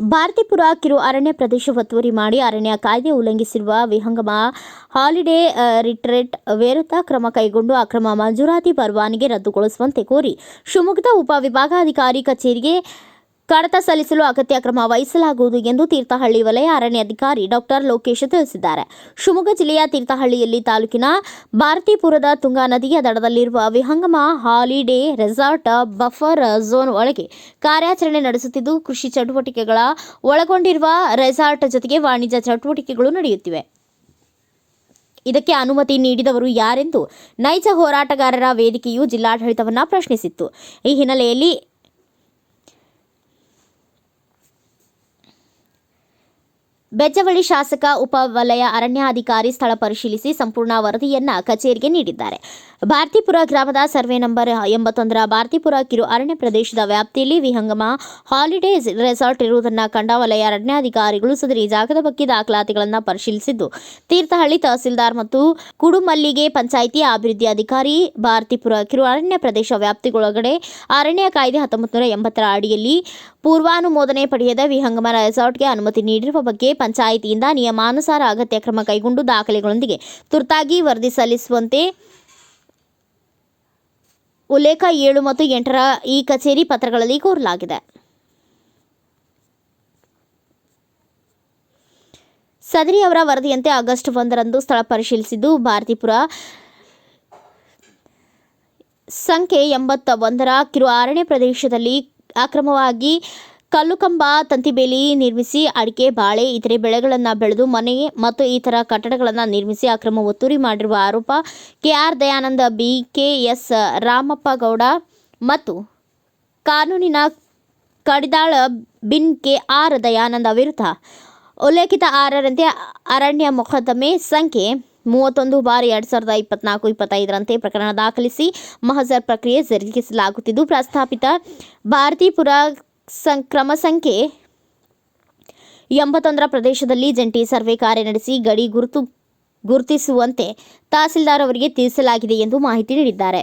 ಭಾರತೀಪುರ ಕಿರು ಅರಣ್ಯ ಪ್ರದೇಶ ಒತ್ತುವರಿ ಮಾಡಿ ಅರಣ್ಯ ಕಾಯ್ದೆ ಉಲ್ಲಂಘಿಸಿರುವ ವಿಹಂಗಮ ಹಾಲಿಡೇ ರಿಟ್ರೇಟ್ ವಿರುದ್ಧ ಕ್ರಮ ಕೈಗೊಂಡು ಅಕ್ರಮ ಮಂಜೂರಾತಿ ಪರವಾನಿಗೆ ರದ್ದುಗೊಳಿಸುವಂತೆ ಕೋರಿ ಶಿವಮೊಗ್ಗದ ಉಪವಿಭಾಗಾಧಿಕಾರಿ ಕಚೇರಿಗೆ ಕಡತ ಸಲ್ಲಿಸಲು ಅಗತ್ಯ ಕ್ರಮ ವಹಿಸಲಾಗುವುದು ಎಂದು ತೀರ್ಥಹಳ್ಳಿ ವಲಯ ಅರಣ್ಯಾಧಿಕಾರಿ ಡಾಕ್ಟರ್ ಲೋಕೇಶ್ ತಿಳಿಸಿದ್ದಾರೆ. ಶಿವಮೊಗ್ಗ ಜಿಲ್ಲೆಯ ತೀರ್ಥಹಳ್ಳಿಯಲ್ಲಿ ತಾಲೂಕಿನ ಭಾರತೀಪುರದ ತುಂಗಾ ನದಿಯ ದಡದಲ್ಲಿರುವ Vihangama holiday resort buffer zone ಒಳಗೆ ಕಾರ್ಯಾಚರಣೆ ನಡೆಸುತ್ತಿದ್ದು, ಕೃಷಿ ಚಟುವಟಿಕೆಗಳ ಒಳಗೊಂಡಿರುವ ರೆಸಾರ್ಟ್ ಜೊತೆಗೆ ವಾಣಿಜ್ಯ ಚಟುವಟಿಕೆಗಳು ನಡೆಯುತ್ತಿವೆ. ಇದಕ್ಕೆ ಅನುಮತಿ ನೀಡಿದವರು ಯಾರೆಂದು ನೈಜ ಹೋರಾಟಗಾರರ ವೇದಿಕೆಯು ಜಿಲ್ಲಾಡಳಿತವನ್ನು ಪ್ರಶ್ನಿಸಿತ್ತು. ಈ ಹಿನ್ನೆಲೆಯಲ್ಲಿ ಬೆಜ್ಜವಳ್ಳಿ ಶಾಸಕ ಉಪ ವಲಯ ಅರಣ್ಯಾಧಿಕಾರಿ ಸ್ಥಳ ಪರಿಶೀಲಿಸಿ ಸಂಪೂರ್ಣ ವರದಿಯನ್ನ ಕಚೇರಿಗೆ ನೀಡಿದ್ದಾರೆ. ಭಾರತೀಪುರ ಗ್ರಾಮದ ಸರ್ವೆ ನಂಬರ್ ಎಂಬತ್ತೊಂದರ ಭಾರತೀಪುರ ಕಿರು ಅರಣ್ಯ ಪ್ರದೇಶದ ವ್ಯಾಪ್ತಿಯಲ್ಲಿ ವಿಹಂಗಮ ಹಾಲಿಡೇಸ್ ರೆಸಾರ್ಟ್ ಇರುವುದನ್ನು ಕಂಡ ವಲಯ ಅರಣ್ಯಾಧಿಕಾರಿಗಳು ಸದರಿ ಜಾಗದ ಬಗ್ಗೆ ದಾಖಲಾತಿಗಳನ್ನು ಪರಿಶೀಲಿಸಿದ್ದು, ತೀರ್ಥಹಳ್ಳಿ ತಹಸೀಲ್ದಾರ್ ಮತ್ತು ಕುಡುಮಲ್ಲಿಗೆ ಪಂಚಾಯಿತಿ ಅಭಿವೃದ್ಧಿ ಅಧಿಕಾರಿ, ಭಾರತೀಪುರ ಕಿರು ಅರಣ್ಯ ಪ್ರದೇಶ ವ್ಯಾಪ್ತಿಗೊಳಗಡೆ ಅರಣ್ಯ ಕಾಯ್ದೆ ಹತ್ತೊಂಬತ್ತು ನೂರ ಎಂಬತ್ತರ ಅಡಿಯಲ್ಲಿ ಪೂರ್ವಾನುಮೋದನೆ ಪಡೆಯದ ವಿಹಂಗಮ ರೆಸಾರ್ಟ್ಗೆ ಅನುಮತಿ ನೀಡಿರುವ ಬಗ್ಗೆ ಪಂಚಾಯಿತಿಯಿಂದ ನಿಯಮಾನುಸಾರ ಅಗತ್ಯ ಕ್ರಮ ಕೈಗೊಂಡು ದಾಖಲೆಗಳೊಂದಿಗೆ ತುರ್ತಾಗಿ ವರದಿ ಸಲ್ಲಿಸುವಂತೆ ಉಲ್ಲೇಖ ಏಳು ಮತ್ತು ಎಂಟರ ಈ ಕಚೇರಿ ಪತ್ರಗಳಲ್ಲಿ ಕೋರಲಾಗಿದೆ. ಸದರಿ ಅವರ ವರದಿಯಂತೆ ಆಗಸ್ಟ್ ಒಂದರಂದು ಸ್ಥಳ ಪರಿಶೀಲಿಸಿದ್ದು, ಭಾರತೀಪುರ ಸಂಖ್ಯೆ ಎಂಬತ್ತ ಒಂದರ ಕಿರು ಅರಣ್ಯ ಪ್ರದೇಶದಲ್ಲಿ ಅಕ್ರಮವಾಗಿ ಕಲ್ಲುಕಂಬ ತಂತಿಬೇಲಿ ನಿರ್ಮಿಸಿ ಅಡಿಕೆ, ಬಾಳೆ, ಇತರೆ ಬೆಳೆಗಳನ್ನು ಬೆಳೆದು ಮನೆ ಮತ್ತು ಇತರ ಕಟ್ಟಡಗಳನ್ನು ನಿರ್ಮಿಸಿ ಅಕ್ರಮ ಒತ್ತುವರಿ ಮಾಡಿರುವ ಆರೋಪ KR Dayananda B KS Ramappa Gowda ಮತ್ತು ಕಾನೂನಿನ ಕಡಿದಾಳ ಬಿನ್ ಕೆ ಆರ್ ದಯಾನಂದ ವಿರುದ್ಧ ಉಲ್ಲೇಖಿತ ಆರರಂತೆ ಅರಣ್ಯ ಮೊಕದ್ದಮೆ ಸಂಖ್ಯೆ ಮೂವತ್ತೊಂದು ಬಾರಿ ಎರಡು ಸಾವಿರದ ಇಪ್ಪತ್ನಾಲ್ಕು, ಇಪ್ಪತ್ತೈದರಂತೆ ಪ್ರಕರಣ ದಾಖಲಿಸಿ ಮಹಜರ್ ಪ್ರಕ್ರಿಯೆ ಜರುಗಿಸಲಾಗುತ್ತಿದ್ದು, ಪ್ರಸ್ತಾಪಿತ ಭಾರತೀಪುರ ಕ್ರಮ ಸಂಖ್ಯೆ ಎಂಬತ್ತೊಂದರ ಪ್ರದೇಶದಲ್ಲಿ ಜಂಟಿ ಸರ್ವೆ ಕಾರ್ಯ ನಡೆಸಿ ಗಡಿ ಗುರುತು, ಗುರುತಿಸುವಂತೆ ತಹಸೀಲ್ದಾರ್ ಅವರಿಗೆ ತಿಳಿಸಲಾಗಿದೆ ಎಂದು ಮಾಹಿತಿ ನೀಡಿದ್ದಾರೆ.